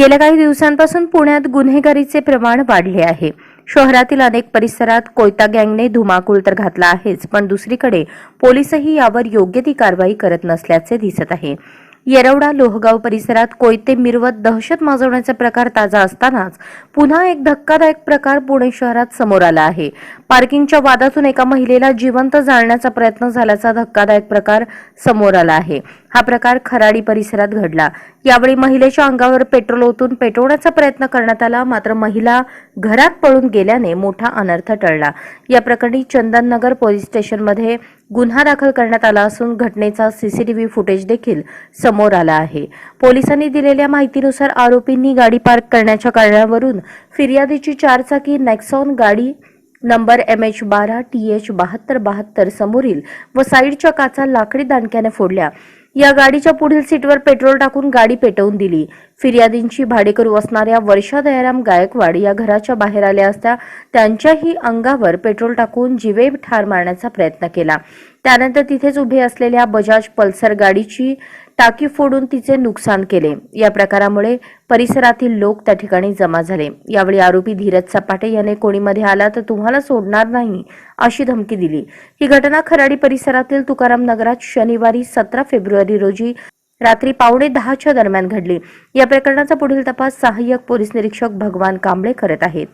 गेल्या काही दिवसांपासून पुण्यात गुन्हेगारीचे प्रमाण वाढले आहे. शहरातील अनेक परिसरात कोयता गँगने धुमाकूळ तर घातला आहेच पण दुसरीकडे पोलीसही यावर योग्य ती कारवाई करत नसल्याचे दिसत आहे. येरवडा लोहगाव परिसरात कोयते मिरवत दहशत माजवण्याचा प्रकार ताजा असतानाच पुन्हा एक धक्कादायक प्रकार पुणे शहरात समोर आला आहे. पार्किंगच्या वादातून एका महिलेला जिवंत जाळण्याचा प्रयत्न झाल्याचा धक्कादायक प्रकार समोर आला आहे. हा प्रकार खराडी परिसरात घडला. यावेळी महिलेच्या अंगावर पेट्रोल ओतून पेटवण्याचा प्रयत्न करण्यात आला मात्र महिला घरात पळून गेल्याने मोठा अनर्थ टळला. या प्रकरणी चंदननगर पोलीस स्टेशनमध्ये गुन्हा दाखल करण्यात आला असून घटनेचा सीसीटीव्ही फुटेज देखील समोर आला आहे. पोलिसांनी दिलेल्या माहितीनुसार आरोपींनी गाडी पार्क करण्याच्या कारणावरून फिर्यादीची चारचाकी नेक्सॉन गाडी नंबर एम एच बारा टी एच बहात्तर बहात्तर समोरील व साईडच्या काचा लाकडी दांडक्याने फोडल्या. या गाडीच्या पुढील सीटवर पेट्रोल टाकून गाडी पेटवून दिली. फिर्यादींची भाडेकरू असणाऱ्या वर्षा दयाराम गायकवाड या घराच्या बाहेर आल्या असता त्यांच्याही अंगावर पेट्रोल टाकून जिवे ठार मारण्याचा प्रयत्न केला. त्यानंतर तिथेच उभे असलेल्या बजाज पल्सर गाडीची टाकी फोडून तिचे नुकसान केले. या प्रकारामुळे परिसरातील लोक त्या ठिकाणी जमा झाले. यावेळी आरोपी धीरज सपाटे याने कोणीमध्ये आला तर तुम्हाला सोडणार नाही अशी धमकी दिली. ही घटना खराडी परिसरातील तुकाराम नगरात शनिवारी सतरा फेब्रुवारी रोजी रात्री पावणे दहाच्या दरम्यान घडली. या प्रकरणाचा पुढील तपास सहाय्यक पोलीस निरीक्षक भगवान कांबळे करत आहेत.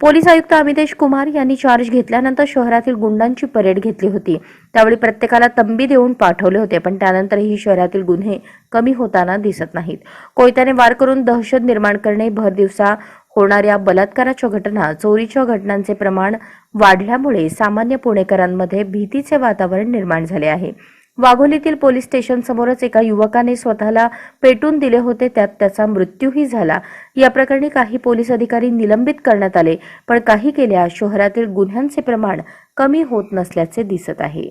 पोलीस आयुक्त अमितेश कुमार यांनी चार्ज घेतल्यानंतर शहरातील गुंडांची परेड घेतली होती. त्यावेळी प्रत्येकाला तंबी देऊन पाठवले होते पण त्यानंतरही शहरातील गुन्हे कमी होताना दिसत नाहीत. कोयत्याने वार करून दहशत निर्माण करणे भर दिवसा होणाऱ्या बलात्काराच्या घटना चोरीच्या घटनांचे प्रमाण वाढल्यामुळे सामान्य पुणेकरांमध्ये भीतीचे वातावरण निर्माण झाले आहे. वाघोलीतील पोलीस स्टेशन समोरच एका युवकाने स्वतःला पेटून दिले होते त्यात त्याचा मृत्यूही झाला. या प्रकरणी काही पोलीस अधिकारी निलंबित करण्यात आले पण काही केल्या शहरातील गुन्ह्यांचे प्रमाण कमी होत नसल्याचे दिसत आहे.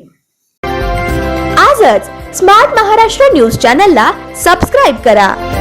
आजच स्मार्ट महाराष्ट्र न्यूज चॅनलला सबस्क्राईब करा.